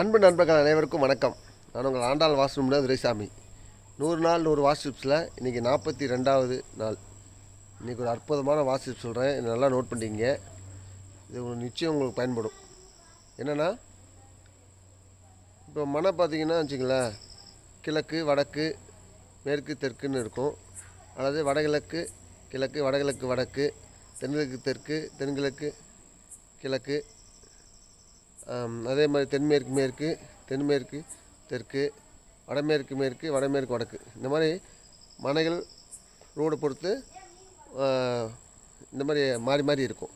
அன்பு நண்பர்கள் அனைவருக்கும் வணக்கம். நான் உங்கள் ஆண்டாள் வாஷ்ரூம்ல துரைசாமி நூறு நாள் நூறு வாஷ்ரூப்ஸில் இன்றைக்கி நாற்பத்தி ரெண்டாவது நாள். இன்றைக்கி ஒரு அற்புதமான வாஷ்ரூப் சொல்கிறேன் இதை நல்லா நோட் பண்ணிக்கிங்க. இது உங்களுக்கு நிச்சயம் உங்களுக்கு பயன்படும். என்னென்னா இப்போ மனை பார்த்தீங்கன்னா வச்சுங்களேன் கிழக்கு வடக்கு மேற்கு தெற்குன்னு இருக்கும். அதாவது வடகிழக்கு கிழக்கு வடகிழக்கு வடக்கு தென்கிழக்கு தெற்கு தென்கிழக்கு கிழக்கு அதே மாதிரி தென்மேற்கு மேற்கு தென்மேற்கு தெற்கு வடமேற்கு மேற்கு வடமேற்கு வடக்கு. இந்த மாதிரி மனைகள் ரோடு பொறுத்து இந்த மாதிரி மாறி மாறி இருக்கும்.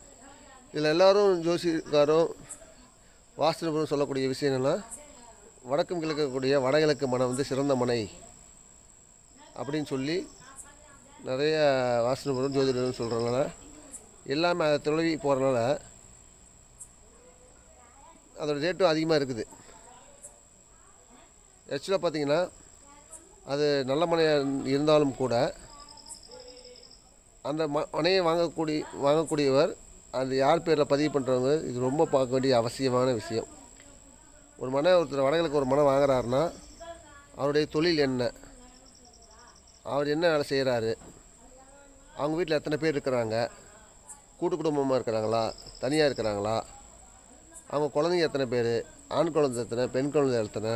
இதில் எல்லாரும் ஜோசிக்காரும் வாஸ்துபுரம் சொல்லக்கூடிய விஷயம் என்னென்னா வடக்கும் கிழக்கக்கூடிய வடகிழக்கு மனை வந்து சிறந்த மனை அப்படின்னு சொல்லி நிறைய வாசனபுரம் ஜோதிடம் சொல்கிறதுனால எல்லாமே அதை தொலைவி போகிறனால அதோட ரேட்டும் அதிகமாக இருக்குது. ஆக்சுவலாக பார்த்தீங்கன்னா அது நல்ல மனையாக இருந்தாலும் கூட அந்த ம மனையை வாங்கக்கூடிய வாங்கக்கூடியவர் அந்த யார் பேரில் பதிவு பண்ணுறவங்க இது ரொம்ப பார்க்க வேண்டிய அவசியமான விஷயம். ஒரு மனை ஒருத்தர் வடகிழக்கு ஒரு மனை வாங்குறாருன்னா அவருடைய தொழில் என்ன? அவர் என்ன வேலை செய்கிறாரு அவங்க வீட்டில் எத்தனை பேர் இருக்கிறாங்க? கூட்டு குடும்பமாக இருக்கிறாங்களா? தனியாக இருக்கிறாங்களா? அவங்க குழந்தைங்க எத்தனை பேர்? ஆண் குழந்தை எத்தனை பெண் குழந்தை எத்தனை?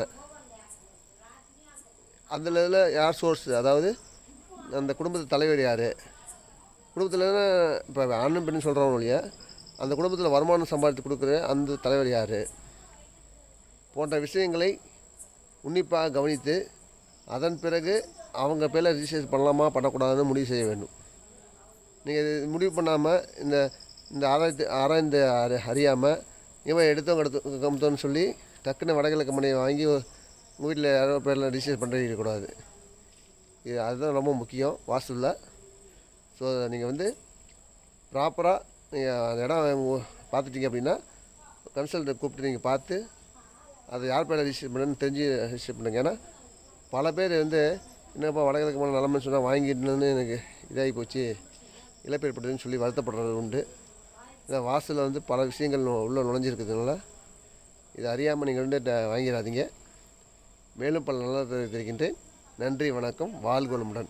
அதில் இதில் யார் சோர்ஸ் அதாவது அந்த குடும்பத்து தலைவர் யார்? குடும்பத்தில் இப்போ ஆணும் பெண்ணு சொல்கிறவங்க இல்லையா? அந்த குடும்பத்தில் வருமானம் சம்பாதித்து கொடுக்குற அந்த தலைவர் யார்? போன்ற விஷயங்களை உன்னிப்பாக கவனித்து அதன் பிறகு அவங்க பேரில் ரிஜிஸ்டர் பண்ணலாமா பண்ணக்கூடாதுன்னு முடிவு செய்ய வேண்டும். நீங்கள் இது முடிவு பண்ணாமல் இந்த இந்த ஆராய்ந்து ஆராய்ந்து அறியாமல் இவன் எடுத்தோம் எடுத்து கமுத்தோன்னு சொல்லி டக்குன்னு வடகிழக்கு மனையை வாங்கி உங்கள் வீட்டில் யாரோ பேரில் ரிஜிஸ்டர் பண்ணுறது இது அதுதான் ரொம்ப முக்கியம் வாசலில். ஸோ நீங்கள் வந்து ப்ராப்பராக நீங்கள் அந்த இடம் பார்த்துட்டீங்க அப்படின்னா கன்சல்ட்டை கூப்பிட்டு நீங்கள் பார்த்து அதை யார் பேரில் ரிஜிஸ்டர் பண்ணுன்னு தெரிஞ்சு ரிஜிஸ்டர் பண்ணுங்க. ஏன்னா பல பேர் வந்து என்னப்பா வடகிழக்கு மலை நிலமன்னு சொன்னால் வாங்கிட்டுன்னு எனக்கு இதாகி போச்சு இழப்பு சொல்லி வருத்தப்படுறது உண்டு. இந்த வாசலில் வந்து பல விஷயங்கள் உள்ளே நுழைஞ்சிருக்கிறதுனால இதை அறியாமல் நீங்கள் வந்து ட- வாங்கிடாதீங்க. மேலும் பல நல்ல தெரிவிக்கின்றேன். நன்றி வணக்கம். வாழ்கொளமுடன்